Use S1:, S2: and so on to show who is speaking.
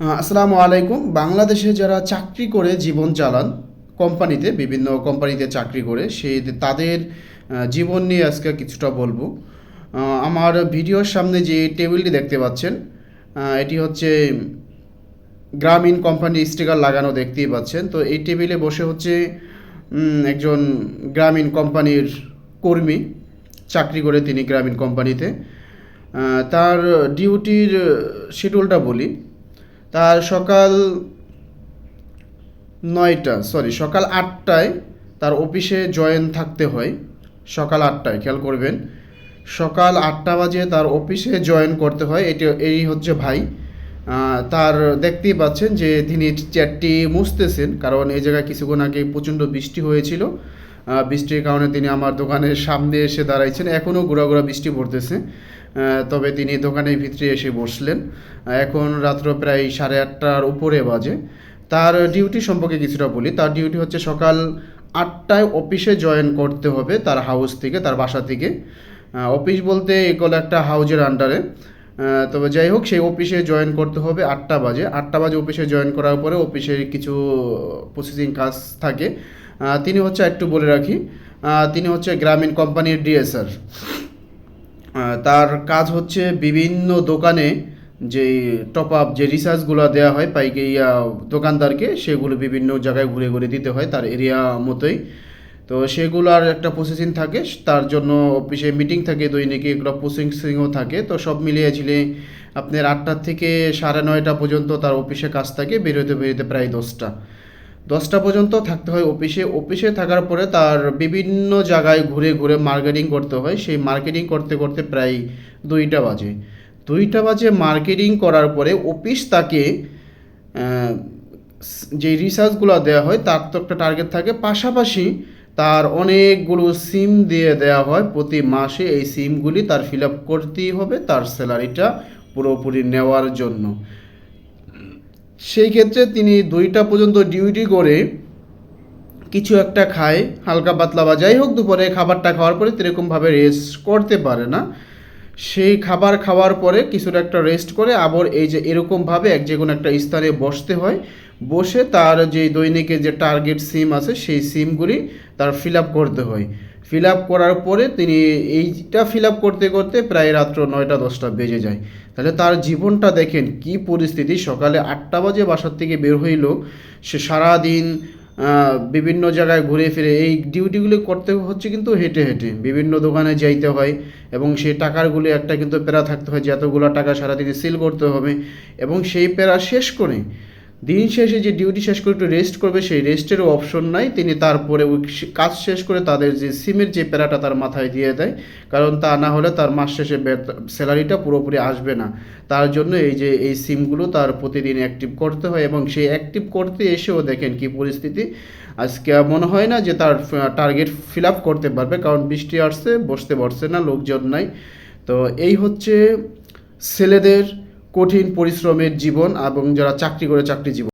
S1: আসসালামু আলাইকুম। বাংলাদেশে যারা চাকরি করে জীবন চালান, কোম্পানিতে, বিভিন্ন কোম্পানিতে চাকরি করে সেই তাদের জীবন নিয়ে আজকে কিছুটা বলব। আমার ভিডিওর সামনে যে টেবিলটি দেখতে পাচ্ছেন এটি হচ্ছে গ্রামীণ কোম্পানি স্টিকার লাগানো দেখতেই পাচ্ছেন। তো এই টেবিলে বসে হচ্ছে একজন গ্রামীণ কোম্পানির কর্মী, চাকরি করে তিনি গ্রামীণ কোম্পানিতে। তার ডিউটির শিডিউলটা বলি। তার সকাল নয়টা সরি সকাল আটটায় তার অফিসে জয়েন থাকতে হয়। সকাল আটটায়, খেয়াল করবেন। সকাল আটটা বাজে তার অফিসে জয়েন করতে হয়। এটি, এই হচ্ছে ভাই। তার দেখতেই পাচ্ছেন যে তিনি চেয়ারটি মুছতেছেন, কারণ এই জায়গায় কিছুক্ষণ আগে প্রচণ্ড বৃষ্টি হয়েছিল। বৃষ্টির কারণে তিনি আমার দোকানের সামনে এসে দাঁড়াইছেন। এখনও ঘোরা ঘোরা বৃষ্টি পড়তেছে। তবে তিনি দোকানের ভিতরে এসে বসলেন। এখন রাত্র প্রায় সাড়ে আটটার উপরে বাজে। তার ডিউটি সম্পর্কে কিছুটা বলি। তার ডিউটি হচ্ছে সকাল আটটায় অফিসে জয়েন করতে হবে তার হাউস থেকে, তার বাসা থেকে। অফিস বলতে এগুলো একটা হাউজের আন্ডারে তবে যাই হোক, সেই অফিসে জয়েন করতে হবে আটটা বাজে। আটটা বাজে অফিসে জয়েন করার পরে অফিসের কিছু প্রসেসিং কাজ থাকে। তিনি হচ্ছে একটু বলে রাখি তিনি হচ্ছে গ্রামীণ কোম্পানির ডিএসআর তার কাজ হচ্ছে বিভিন্ন দোকানে যে টপ আপ যে রিসার্চগুলো দেওয়া হয় পাইকে ইয়া দোকানদারকে, সেগুলো বিভিন্ন জায়গায় ঘুরে ঘুরে দিতে হয় তার এরিয়া মতোই। তো সেগুলোর একটা প্রসেসিং থাকে, তার জন্য অফিসে মিটিং থাকে, দৈনিক এগুলো প্রসেসিংও থাকে। তো সব মিলিয়ে ঝিলে আপনার আটটা থেকে সাড়ে নয়টা পর্যন্ত তার অফিসে কাজ থাকে, বেরোতে বেরোতে প্রায় দশটা। দশটা পর্যন্ত থাকতে হয় অফিসে অফিসে থাকার পরে তার বিভিন্ন জায়গায় ঘুরে ঘুরে মার্কেটিং করতে হয়। সেই মার্কেটিং করতে করতে প্রায় দুইটা বাজে। দুইটা বাজে মার্কেটিং করার পরে অফিস তাকে যে রিসার্চগুলো দেওয়া হয়, তার তো একটা টার্গেট থাকে। পাশাপাশি তার অনেকগুলো সিম দিয়ে দেওয়া হয়। প্রতি মাসে এই সিমগুলি তার ফিল আপ করতেই হবে, তার স্যালারিটা পুরোপুরি নেওয়ার জন্য। সেই ক্ষেত্রে তিনি দুইটা পর্যন্ত ডিউটি করে কিছু একটা খায়, হালকা পাতলা বা যাই হোক দুপুরে খাবারটা খাওয়ার পরে সেরকমভাবে রেস্ট করতে পারে না। সেই খাবার খাওয়ার পরে কিছুটা একটা রেস্ট করে আবার এই যে এরকমভাবে এক যে কোনো একটা স্থানে বসতে হয়। বসে তার যে দৈনিকের যে টার্গেট সিম আছে সেই সিমগুলি তার ফিল আপ করতে হয়। ফিল আপ করার পরে তিনি এইটা ফিল আপ করতে করতে প্রায় রাত্র নয়টা দশটা বেজে যায়। তাহলে তার জীবনটা দেখেন কি পরিস্থিতি। সকালে আটটা বাজে বাসার থেকে বের হইল। সে সারাদিন বিভিন্ন জায়গায় ঘুরে ফিরে, এই ডিউটিগুলি করতে হচ্ছে কিন্তু হেঁটে হেঁটে। বিভিন্ন দোকানে যাইতে হয় এবং সেই টাকারগুলি একটা কিন্তু প্যারা থাকতে হয় যে এতগুলো টাকা সারাদিনে সিল করতে হবে এবং সেই প্যারা শেষ করে দিন শেষে যে ডিউটি শেষ করে একটু রেস্ট করবে, সেই রেস্টেরও অপশন নাই। তিনি তারপরে ওই কাজ শেষ করে তাদের যে সিমের যে প্যারাটা তার মাথায় দিয়ে দেয়। কারণ তা না হলে তার মাস শেষে স্যালারিটা পুরোপুরি আসবে না। তার জন্য এই যে, এই সিমগুলো তার প্রতিদিন অ্যাক্টিভ করতে হয় এবং সেই অ্যাক্টিভ করতে এসেও দেখেন কি পরিস্থিতি। আজকে মনে হয় না যে তার টার্গেট ফিল আপ করতে পারবে, কারণ বৃষ্টি আসছে, বসতে পারছে না, লোকজন নাই। তো এই হচ্ছে ছেলেদের কঠিন পরিশ্রমের জীবন এবং যারা চাকরি করে চাকরি জীবন।